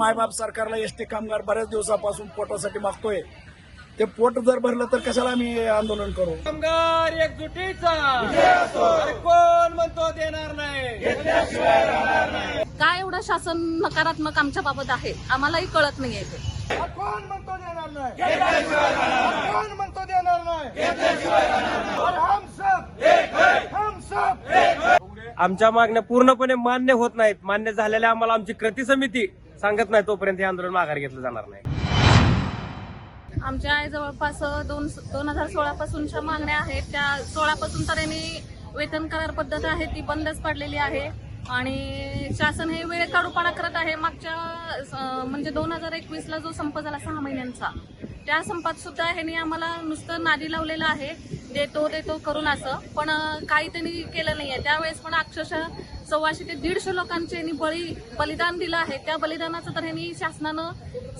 मायबाप सरकारला एसटी कामगार बऱ्याच दिवसापासून पोटासाठी मागतोय. ते पोट जर भरलं तर कशाला आम्ही हे आंदोलन करू? कामगार एकजुटीचा. कोण म्हणतो देणार नाही? काय एवढं शासन नकारात्मक आमच्या बाबत आहे? आम्हालाही कळत नाहीये ते. कोण म्हणतो देणार नाही? कोण म्हणतो देणार नाही? और हम सब हम सब आमच्या मागण्या पूर्णपणे मान्य होत नाहीत. मान्य झालेल्या आम्हाला आमची कृती समिती सांगत नाही तोपर्यंत हे आंदोलन माघार घेतलं जाणार नाही. आमच्या जवळपास दोन दोन हजार सोळा पासूनच्या मागण्या आहेत त्या सोळा पासून तर वेतन करार पद्धत आहे ती बंदच पडलेली आहे. आणि शासन हे वेळ काढूपणा करत आहे. मागच्या म्हणजे दोन हजार एकवीसला जो संप झाला सहा महिन्यांचा त्या संपात सुद्धा ह्यांनी आम्हाला नुसतं नादी लावलेलं आहे. देतो देतो करून असं. पण काही त्यांनी केलं नाहीये. त्यावेळेस पण अक्षरशः सव्वाशे ते दीडशे लोकांचे यांनी बळी बलिदान दिलं आहे. त्या बलिदानाचं तर ह्यांनी शासनानं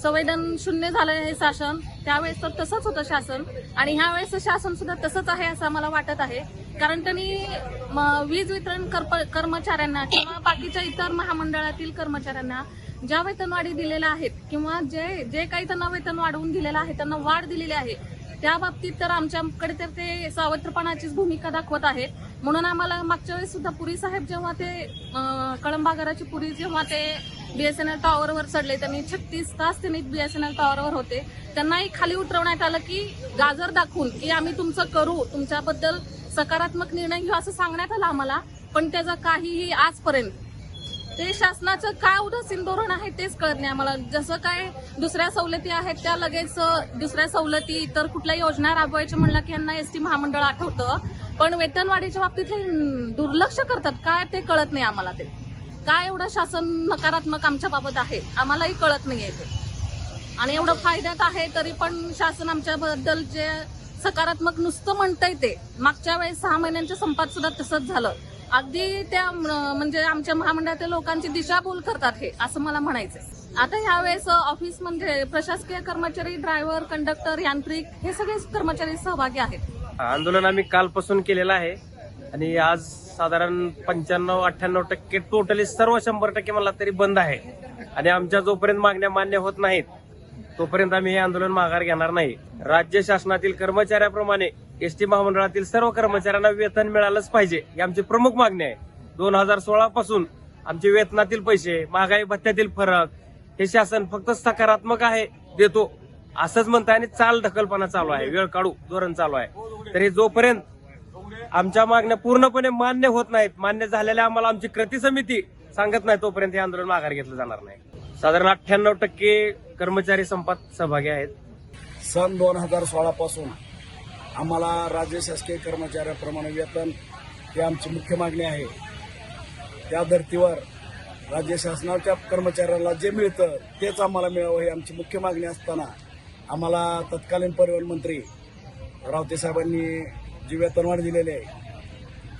संवेदन शून्य झालं हे शासन. त्यावेळेस तर तसंच होतं शासन. आणि ह्या वेळेस शासन सुद्धा तसंच आहे असं मला वाटत आहे. कारण त्यांनी म, वीज वितरण कर्प- कर्मचाऱ्यांना किंवा बाकीच्या इतर महामंडळातील कर्मचाऱ्यांना ज्या वेतनवाढी दिलेल्या आहेत किंवा जे जे काही त्यांना वेतन वाढवून दिलेलं आहे त्यांना वाढ दिलेली आहे त्या बाबतीत तर आमच्याकडे तर ते सावत्रपणाचीच भूमिका दाखवत आहेत म्हणून आम्हाला मागच्या वेळेस सुद्धा पुरी साहेब जेव्हा ते कळंबागराची पुरी जेव्हा ते बीएसएनएल टॉवरवर चढले त्यांनी छत्तीस तास त्यांनी बीएसएनएल टॉवरवर होते. त्यांनाही खाली उतरवण्यात आलं की गाजर दाखवून की आम्ही तुमचं करू तुमच्याबद्दल सकारात्मक निर्णय घेऊ असं सांगण्यात आलं आम्हाला. पण त्याचा काहीही आजपर्यंत ते शासनाचं काय उदासीन धोरण आहे तेच कळत नाही आम्हाला. जसं काय दुसऱ्या सवलती आहेत त्या लगेच दुसऱ्या सवलती इतर कुठल्या योजना राबवायच्या म्हणलं की यांना एसटी महामंडळ आठवतं. पण वेतनवाढीच्या बाबतीत हे दुर्लक्ष करतात. काय ते कळत नाही आम्हाला ते. काय एवढं शासन नकारात्मक आमच्या बाबत आहे आम्हालाही कळत नाही आहे ते. आणि एवढं फायद्यात आहे तरी पण शासन आमच्याबद्दल जे सकारात्मक नुसतं म्हणतंय ते मागच्या वेळेस सहा महिन्यांच्या संपात सुद्धा तसंच झालं. अगदी त्या म्हणजे आमच्या महामंडळातील लोकांची दिशाभूल करतात हे असं मला म्हणायचंय. आता ह्यावेळेस ऑफिस म्हणजे प्रशासकीय कर्मचारी ड्रायव्हर कंडक्टर यांत्रिक हे सगळेच कर्मचारी सहभागी आहेत. आंदोलन आम्ही कालपासून केलेलं आहे. आणि आज साधारण पंच्याण्णव अठ्ठ्याण्णव टक्के टोटली सर्व शंभर टक्के मला तरी बंद आहे. आणि आमच्या जोपर्यंत मागण्या मान्य होत नाहीत तोपर्यंत आम्ही हे आंदोलन माघार घेणार नाही. राज्य शासनातील कर्मचाऱ्याप्रमाणे एसटी महामंडळातील सर्व कर्मचाऱ्यांना वेतन मिळालंच पाहिजे ही आमची प्रमुख मागणी आहे. दोन हजार सोळा पासून आमचे वेतनातील पैसे महागाई भत्त्यातील फरक हे शासन फक्त सकारात्मक आहे देतो. असंच म्हणताय आणि चाल ढकलपणा चालू आहे वेळ काढू धोरण चालू आहे. तर हे जोपर्यंत आमच्या मागण्या पूर्णपणे मान्य होत नाहीत मान्य झालेल्या आम्हाला आमची कृती समिती सांगत नाही तोपर्यंत हे आंदोलन माघार घेतलं जाणार नाही. साधारण अठ्ठ्याण्णव टक्के कर्मचारी संपात सहभागी आहेत. सन दोन हजार सोळा पासून आम्हाला राज्य शासकीय कर्मचाऱ्याप्रमाणे वेतन ही आमची मुख्य मागणी आहे. त्या धर्तीवर राज्य शासनाच्या कर्मचाऱ्याला जे मिळतं तेच आम्हाला मिळावं ही आमची मुख्य मागणी असताना आम्हाला तत्कालीन परिवहन मंत्री रावते साहेबांनी जी वेतनवाढ दिलेली आहे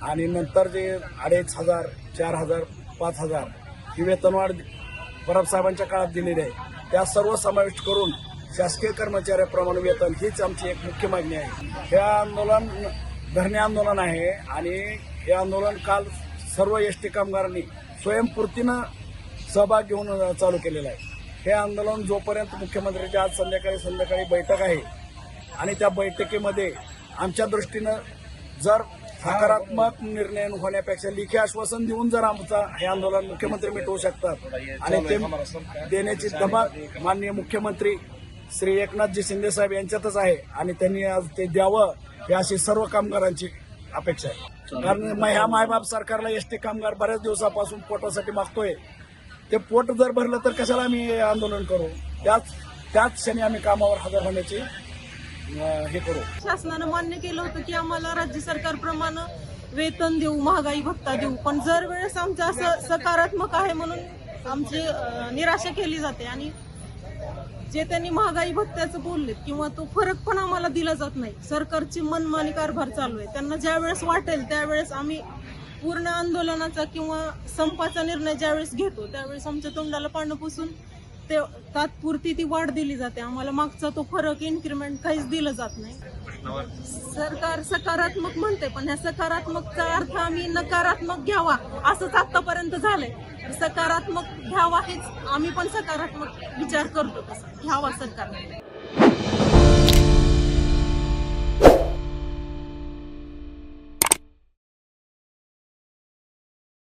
आणि नंतर जे अडीच हजार चार हजार पाच हजार ही वेतनवाढ परब साहेबांच्या काळात दिलेली आहे. त्या सर्व समाविष्ट करून शासकीय कर्मचाऱ्याप्रमाणे वेतन हीच आमची एक मुख्य मागणी आहे. हे आंदोलन धरणे आंदोलन आहे आणि हे आंदोलन काल सर्व एस टी कामगारांनी स्वयंपूर्तीनं सहभाग घेऊन चालू केलेलं आहे. हे आंदोलन जोपर्यंत मुख्यमंत्र्यांची आज संध्याकाळी संध्याकाळी बैठक आहे आणि त्या बैठकीमध्ये आमच्या दृष्टीनं जर सकारात्मक निर्णय होण्यापेक्षा लेखी आश्वासन देऊन जर आमचा हे आंदोलन मुख्यमंत्री मिटवू शकतात आणि ते देण्याची धमक माननीय मुख्यमंत्री श्री एकनाथजी शिंदे साहेब यांच्यातच आहे आणि त्यांनी आज ते द्यावं ही अशी सर्व कामगारांची अपेक्षा आहे. कारण म- ह्या मायबाप सरकारला एसटी कामगार बऱ्याच दिवसापासून पोटासाठी मागतोय. ते पोट जर भरलं तर कशाला आम्ही हे आंदोलन करू? त्याच त्याच क्षणी आम्ही कामावर हजर होण्याची हे करू. शासनानं मान्य केलं होतं की आम्हाला राज्य सरकारप्रमाणे वेतन देऊ महागाई भत्ता देऊ. पण जर वेळेस आमचं असं सकारात्मक आहे म्हणून आमची निराशा केली जाते आणि जे त्यांनी महागाई भत्त्याचं बोललेत किंवा तो फरक पण आम्हाला दिला जात नाही. सरकारची मनमानी कारभार चालू आहे. त्यांना ज्यावेळेस वाटेल त्यावेळेस आम्ही पूर्ण आंदोलनाचा किंवा संपाचा निर्णय ज्यावेळेस घेतो त्यावेळेस आमच्या तोंडाला पानं पुसून ते तात्पुरती ती वाढ दिली जाते. आम्हाला मागचा तो फरक इन्क्रीमेंट काहीच दिलं जात नाही. सरकार सकारात्मक म्हणते पण ह्या सकारात्मकचा अर्थ आम्ही नकारात्मक घ्यावा असंच आतापर्यंत झालंय. सकारात्मक घ्यावा हेच आम्ही पण सकारात्मक विचार करतो घ्यावा सरकार